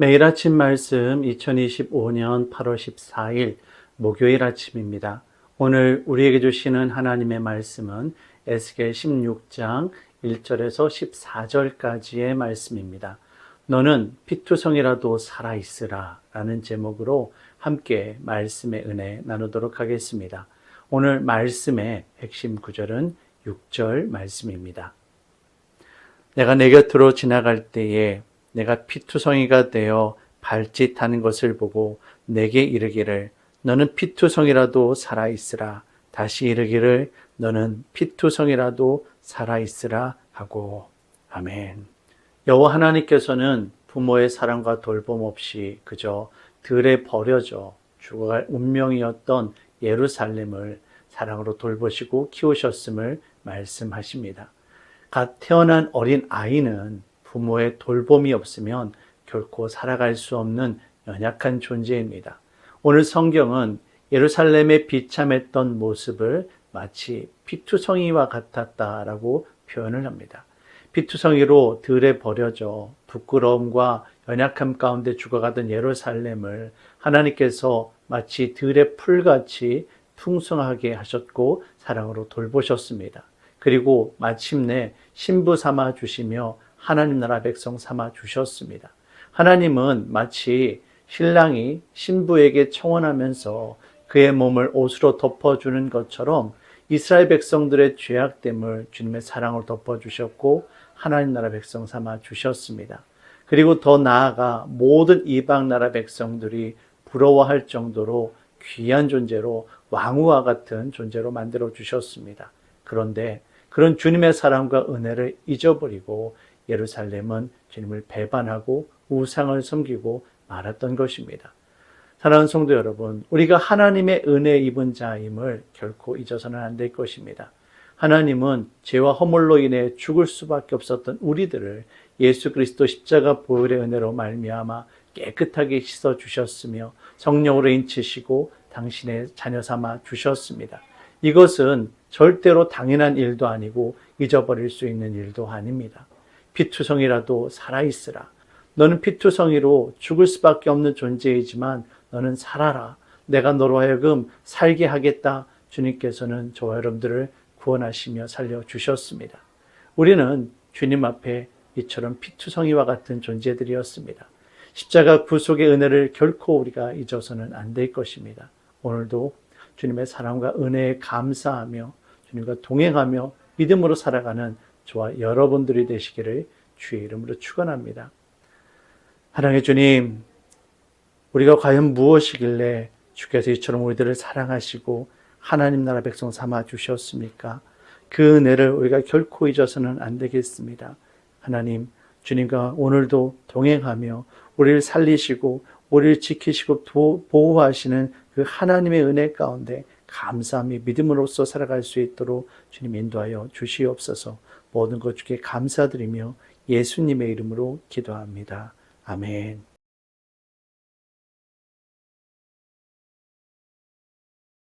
매일 아침 말씀 2025년 8월 14일 목요일 아침입니다. 오늘 우리에게 주시는 하나님의 말씀은 에스겔 16장 1절에서 14절까지의 말씀입니다. 너는 피투성이라도 살아있으라 라는 제목으로 함께 말씀의 은혜 나누도록 하겠습니다. 오늘 말씀의 핵심 구절은 6절 말씀입니다. 내가 내 곁으로 지나갈 때에 내가 피투성이가 되어 발짓하는 것을 보고 내게 이르기를 너는 피투성이라도 살아 있으라 다시 이르기를 너는 피투성이라도 살아 있으라 하고 아멘. 여호와 하나님께서는 부모의 사랑과 돌봄 없이 그저 들에 버려져 죽어갈 운명이었던 예루살렘을 사랑으로 돌보시고 키우셨음을 말씀하십니다. 갓 태어난 어린 아이는 부모의 돌봄이 없으면 결코 살아갈 수 없는 연약한 존재입니다. 오늘 성경은 예루살렘의 비참했던 모습을 마치 피투성이와 같았다라고 표현을 합니다. 피투성이로 들에 버려져 부끄러움과 연약함 가운데 죽어가던 예루살렘을 하나님께서 마치 들의 풀같이 풍성하게 하셨고 사랑으로 돌보셨습니다. 그리고 마침내 신부 삼아 주시며 하나님 나라 백성 삼아 주셨습니다. 하나님은 마치 신랑이 신부에게 청혼하면서 그의 몸을 옷으로 덮어주는 것처럼 이스라엘 백성들의 죄악됨을 주님의 사랑으로 덮어주셨고 하나님 나라 백성 삼아 주셨습니다. 그리고 더 나아가 모든 이방 나라 백성들이 부러워할 정도로 귀한 존재로 왕후와 같은 존재로 만들어 주셨습니다. 그런데 그런 주님의 사랑과 은혜를 잊어버리고 예루살렘은 주님을 배반하고 우상을 섬기고 말았던 것입니다. 사랑하는 성도 여러분, 우리가 하나님의 은혜 입은 자임을 결코 잊어서는 안 될 것입니다. 하나님은 죄와 허물로 인해 죽을 수밖에 없었던 우리들을 예수 그리스도 십자가 보혈의 은혜로 말미암아 깨끗하게 씻어 주셨으며 성령으로 인치시고 당신의 자녀 삼아 주셨습니다. 이것은 절대로 당연한 일도 아니고 잊어버릴 수 있는 일도 아닙니다. 피투성이라도 살아있으라. 너는 피투성이로 죽을 수밖에 없는 존재이지만 너는 살아라. 내가 너로 하여금 살게 하겠다. 주님께서는 저와 여러분들을 구원하시며 살려주셨습니다. 우리는 주님 앞에 이처럼 피투성이와 같은 존재들이었습니다. 십자가 구속의 은혜를 결코 우리가 잊어서는 안 될 것입니다. 오늘도 주님의 사랑과 은혜에 감사하며 주님과 동행하며 믿음으로 살아가는 저와 여러분들이 되시기를 주의 이름으로 축원합니다. 하나님의 주님, 우리가 과연 무엇이길래 주께서 이처럼 우리들을 사랑하시고 하나님 나라 백성 삼아 주셨습니까? 그 은혜를 우리가 결코 잊어서는 안 되겠습니다. 하나님, 주님과 오늘도 동행하며 우리를 살리시고 우리를 지키시고 보호하시는 그 하나님의 은혜 가운데 감사함이 믿음으로써 살아갈 수 있도록 주님 인도하여 주시옵소서 모든 것 주께 감사드리며 예수님의 이름으로 기도합니다. 아멘.